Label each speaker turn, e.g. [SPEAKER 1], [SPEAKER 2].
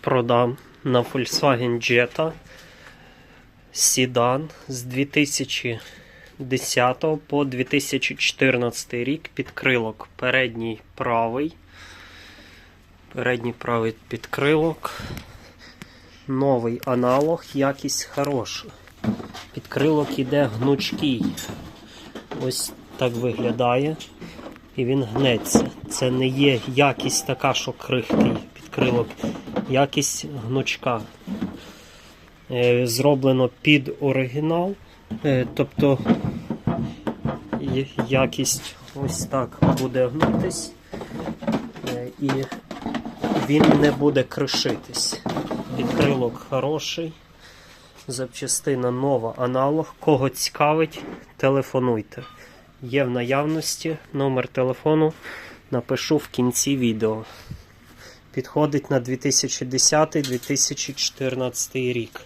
[SPEAKER 1] продам на Volkswagen Jetta Sedan з 2010 по 2014 рік підкрилок. Передній правий. Передній правий підкрилок. Новий аналог, якість хороша. Підкрилок іде гнучкий. Ось так виглядає. І він гнеться. Це не є якість така, що крихкий підкрилок. Якість гнучка. Е, Зроблено під оригінал. Е, Тобто якість ось так буде гнутись. Е, І він не буде кришитись. Підкрилок хороший. Запчастина нова аналог. Кого цікавить, телефонуйте. Є в наявності номер телефону. Напишу в кінці відео. Підходить на 2010-2014 рік.